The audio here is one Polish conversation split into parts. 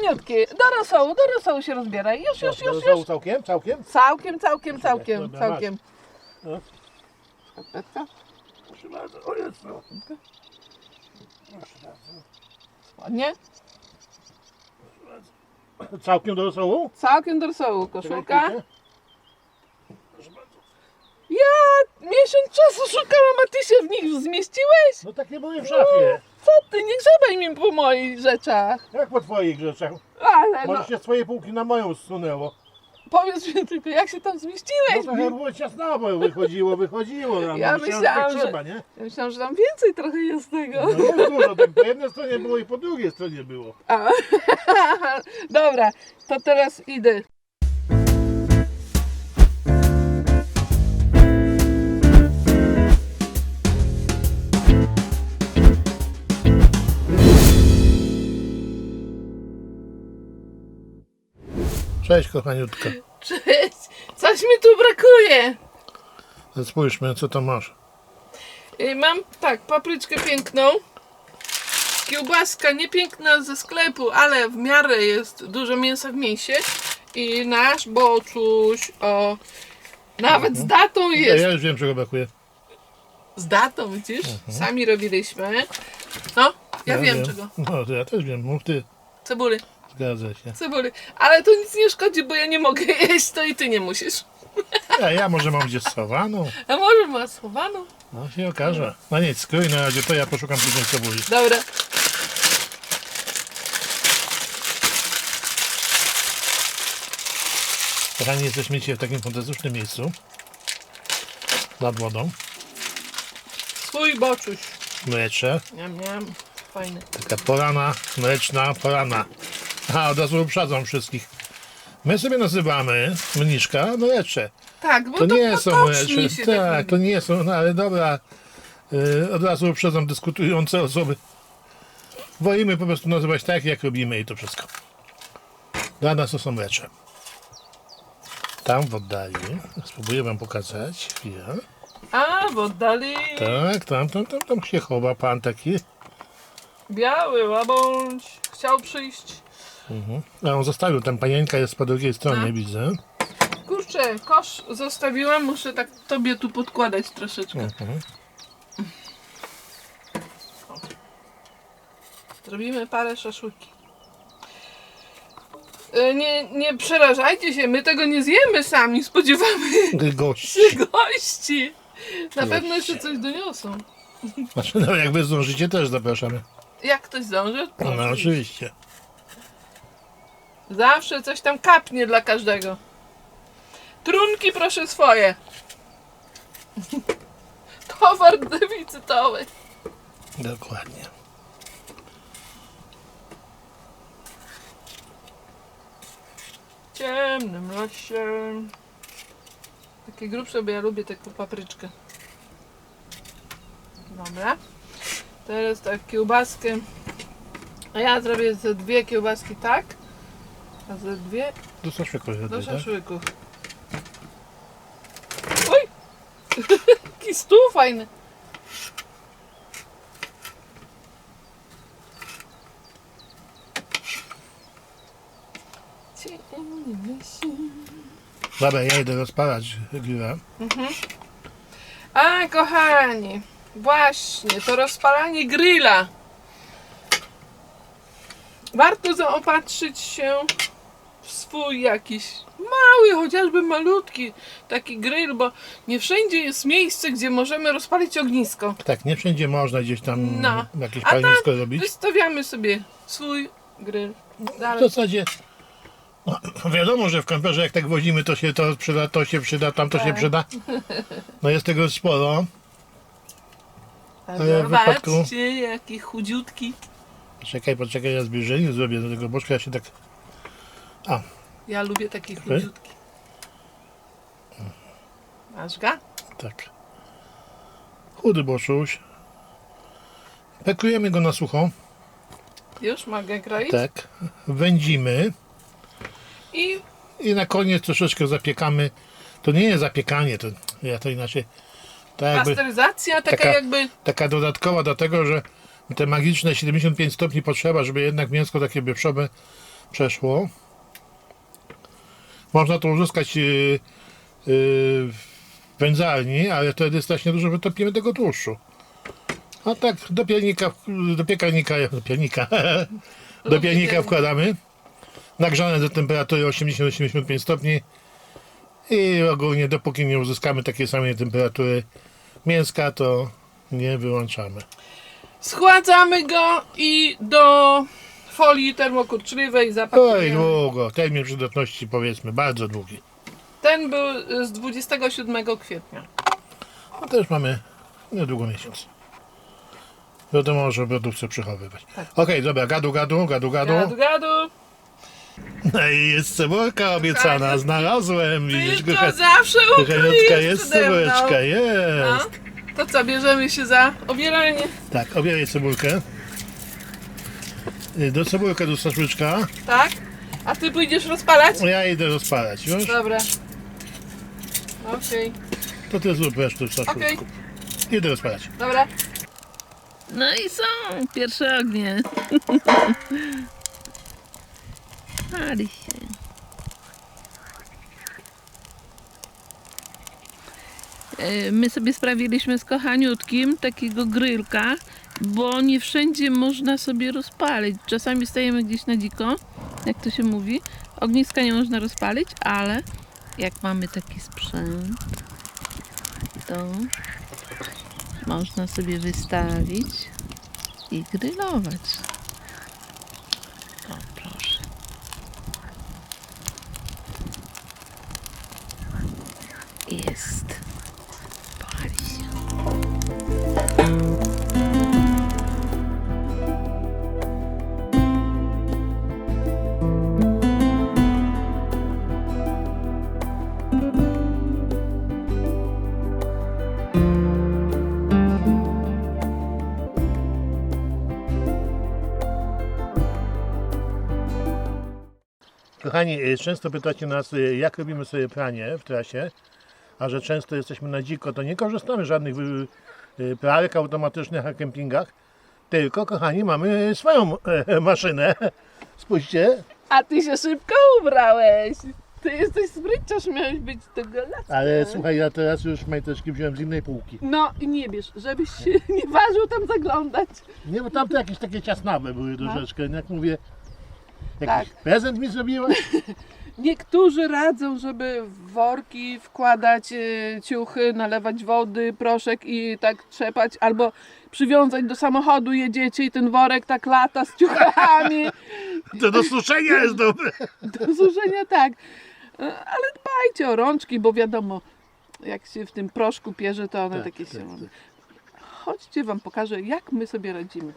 kochaniutki, do rosołu, do rosołu się rozbieraj. Już, już, już, już. Całkiem, całkiem? Całkiem, całkiem, całkiem, Dobra, całkiem. No. Skarpetka. Proszę bardzo, o jest no. Proszę Ładnie. bardzo. Całkiem do rosołu? Całkiem do rosołu. Koszulka. Ja miesiąc czasu szukałam, a ty się w nich zmieściłeś? No tak nie były w szafie. Co ty, nie grzebaj mi po moich rzeczach. Jak po twoich rzeczach? Ale no, Może się z twojej półki na moją zsunęło. powiedz mi tylko, jak się tam No zmieściłeś? trochę było ciasno, bo wychodziło, wychodziło. No, Ja myślałem, myślałam, że że- tak trzeba, nie? Ja myślałam, że tam więcej trochę jest tego. No jest dużo, tak po jednej stronie było i po drugiej stronie było. A, dobra, to teraz idę. Cześć kochaniutka. Cześć, coś mi tu brakuje. Spójrzmy, co to masz. Y, Mam tak, papryczkę piękną. Kiełbaska niepiękna ze sklepu, ale w miarę jest dużo mięsa w mięsie. I nasz boczuś, o, nawet z datą Ja, jest. ja już wiem, czego brakuje. Z datą, widzisz? Sami robiliśmy. No, ja, wiem, czego. No, to ja też wiem, mów ty. Cebuli, Zgadza się. cebuli. Ale to nic nie szkodzi, bo ja nie mogę jeść, to i ty nie musisz. A ja może mam gdzieś schowaną. A może ma schowaną? No się okaże. No nic, skrój na razie, to ja poszukam później cebuli. Dobra. Kochani, jesteśmy dzisiaj w takim fantastycznym miejscu. Nad wodą. Swój boczuś. Mlecze. Miam, miam. Fajny. Taka porana, mleczna porana. Aha, od razu uprzedzam wszystkich. My sobie nazywamy mniszka mlecze. Tak, bo To to, nie są mlecze. się Tak, tak to nie są, no ale dobra. Yy, od razu uprzedzam dyskutujące osoby. Wolimy po prostu nazywać tak, jak robimy i to wszystko. Dla nas to są mlecze. Tam w oddali, spróbuję wam pokazać. Chwilę. A, w oddali Tak, tam, tam, tam, tam się chowa pan taki. biały łabądź chciał przyjść. Mhm. A on zostawił, tam panienka jest po drugiej stronie, Tak. widzę. Kurczę, kosz zostawiłam, muszę tak tobie tu podkładać troszeczkę. Mhm. Zrobimy parę szaszłyki. E, Nie, nie przerażajcie się, my tego nie zjemy sami, spodziewamy Gość. się gości. Na pewno jeszcze coś doniosą. Znaczy, no jak wy zdążycie, też zapraszamy. Jak ktoś zdąży? No, oczywiście. Zawsze coś tam kapnie dla każdego. Trunki proszę swoje. Towar deficytowy. Dokładnie. Ciemnym lesie. Takie grubsze, bo ja lubię taką papryczkę. Dobra. Teraz tak kiełbaskę. A ja zrobię ze dwie kiełbaski tak. A ze dwie Do szaszłyku do tak? szaszłyków. Oj! Jaki stół fajny. Lesie. Dobra, ja idę rozpalać grilla. A, kochani, właśnie, to rozpalanie grilla. Warto zaopatrzyć się swój jakiś mały, chociażby malutki taki grill, bo nie wszędzie jest miejsce, gdzie możemy rozpalić ognisko. Tak, nie wszędzie można gdzieś tam No. jakieś A palnisko robić. Wystawiamy sobie swój grill. W Dalej. zasadzie no, wiadomo, że w kamperze jak tak wozimy, to się to przyda, to się przyda, tam to się Tak. przyda. No jest tego sporo. ale w Zobaczcie, wypadku- jaki chudziutki. Czekaj, poczekaj, ja zbliżenie zrobię do tego boczka, ja się tak... A, Ja lubię takie chudziutki. Masz ga? tak. Chudy boczuś. Pekujemy go na sucho. Już mogę kroić? Tak. Wędzimy. I I na koniec troszeczkę zapiekamy. To nie jest zapiekanie, to ja to inaczej. Tak jakby, pasteryzacja taka, taka- jakby... taka dodatkowa, dlatego że te magiczne 75 stopni potrzeba, żeby jednak mięsko takie wieprzowe przeszło. Można to uzyskać yy, yy, w wędzarni, ale wtedy strasznie dużo wytopimy tego tłuszczu. A tak do piernika, do piekarnika, do piernika, do piernika wkładamy. Nagrzane do temperatury 80-85 stopni. I ogólnie dopóki nie uzyskamy takiej samej temperatury mięska, to nie wyłączamy. Schładzamy go i do folii termokurczliwej Oj, zapakujemy. długo. Termin przydatności powiedzmy bardzo długi. Ten był z 27 kwietnia. No też mamy niedługo miesiąc. Wiadomo, że lodówce przechowywać. Tak. Okej, dobra, gadu, gadu, gadu, gadu. Gadu, gadu. No i jest cebulka obiecana, Kochanie. znalazłem. Widzisz, to kocha- zawsze ukryjesz jest przede mną. cebuleczka, No. jest. To co, bierzemy się za obieranie? Tak, obieraj cebulkę. Y, Do cebulkę do szaszłyczka. Tak? A ty pójdziesz rozpalać? Ja idę rozpalać, już? Dobra. Okej, To ty zrób resztę w szaszłyczku. okej, Idę rozpalać. dobra. No i są pierwsze ognie. Pali się. E, My sobie sprawiliśmy z kochaniutkim takiego grylka, bo nie wszędzie można sobie rozpalić. Czasami stajemy gdzieś na dziko, jak to się mówi. Ogniska nie można rozpalić, ale jak mamy taki sprzęt, to można sobie wystawić i grillować. O, proszę. Jest. Kochani, y, często pytacie nas, y, jak robimy sobie pranie w trasie, a że często jesteśmy na dziko, to nie korzystamy z żadnych y, pralek automatycznych na kempingach, tylko, kochani, mamy swoją e, maszynę. Spójrzcie, A ty się szybko ubrałeś. Ty jesteś spryciarz, miałeś być tego lata. ale słuchaj, ja teraz już majteczki wziąłem z innej półki. No i nie bierz, żebyś się nie ważył tam zaglądać. Nie, bo tamte jakieś takie ciasnawe były troszeczkę, jak mówię, jakiś Tak. prezent mi zrobiłaś? Niektórzy radzą, żeby w worki wkładać e, ciuchy, nalewać wody, proszek i tak trzepać, albo przywiązać do samochodu, jedziecie i ten worek tak lata z ciuchami. To do suszenia jest dobre. Do suszenia tak. Ale dbajcie o rączki, bo wiadomo, jak się w tym proszku pierze, to one Tak, takie tak, są. tak. Chodźcie, wam pokażę, jak my sobie radzimy.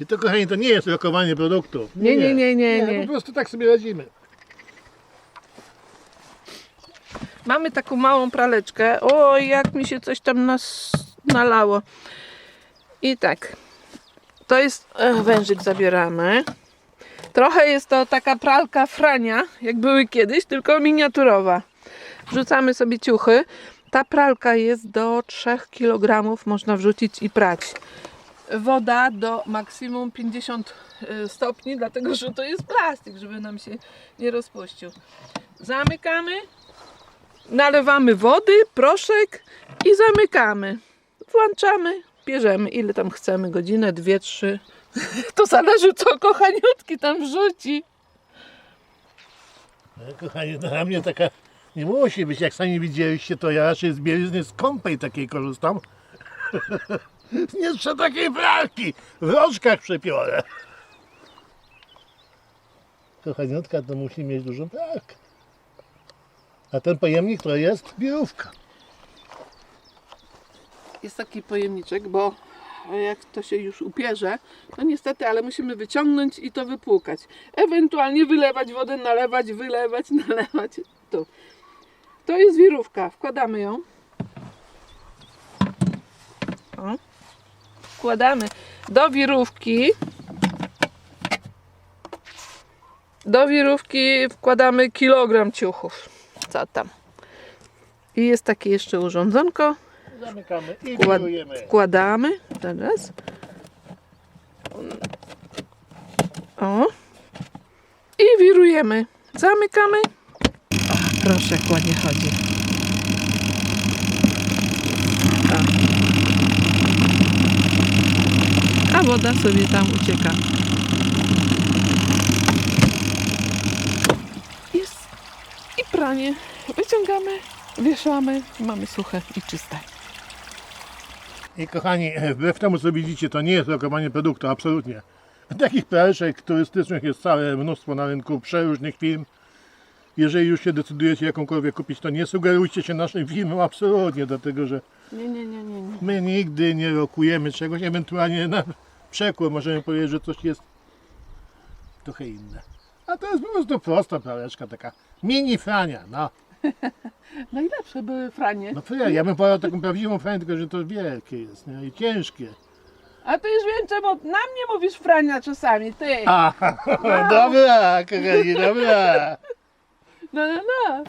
I to, kochani, to nie jest lokowanie produktów. Nie, nie, nie, nie, nie. Po prostu tak sobie radzimy. Mamy taką małą praleczkę. Oj, jak mi się coś tam nas nalało. I tak. To jest. Ech, wężyk zabieramy. Trochę jest to taka pralka frania, jak były kiedyś, tylko miniaturowa. Wrzucamy sobie ciuchy. Ta pralka jest do 3 kg, można wrzucić i prać. Woda do maksimum 50 y, stopni, dlatego że to jest plastik, żeby nam się nie rozpuścił. Zamykamy nalewamy wody, proszek i zamykamy. Włączamy, bierzemy ile tam chcemy, godzinę, dwie, trzy. To zależy co kochaniutki tam wrzuci. No, Kochani, dla mnie taka nie musi być, jak sami widzieliście, to ja raczej z bielizny skąpej takiej korzystam. nie trzeba takiej pralki, w rączkach przepiorę. Kochaniutka to musi mieć dużą pralkę. A ten pojemnik to jest biurówka. Jest taki pojemniczek, bo jak to się już upierze, no niestety, ale musimy wyciągnąć i to wypłukać. Ewentualnie wylewać wodę, nalewać, wylewać, nalewać. Tu. To jest wirówka, wkładamy ją. O. Wkładamy do wirówki. Do wirówki wkładamy kilogram ciuchów. Co tam? I jest takie jeszcze urządzonko. Zamykamy i Wkład, wkładamy teraz. O. I wirujemy. Zamykamy. O, proszę, jak ładnie chodzi. A woda sobie tam ucieka. Jest. I pranie. Wyciągamy, wieszamy. Mamy suche i czyste. I kochani, wbrew temu co widzicie, to nie jest lokowanie produktu, absolutnie. Takich praleczek turystycznych jest całe mnóstwo na rynku, przeróżnych firm. Jeżeli już się decydujecie jakąkolwiek kupić, to nie sugerujcie się naszym firmom absolutnie, dlatego że Nie, nie, nie, nie. nie. my nigdy nie rokujemy czegoś, ewentualnie na przekór możemy powiedzieć, że coś jest trochę inne. A to jest po prostu prosta praleczka, taka mini frania, no. Najlepsze były franie. No fra- ja bym powiedział taką prawdziwą franię, tylko że to wielkie jest, nie? I ciężkie. A ty już wiem, czemu na mnie mówisz frania czasami, ty. A, dobra, kochani, dobra. No, no, no.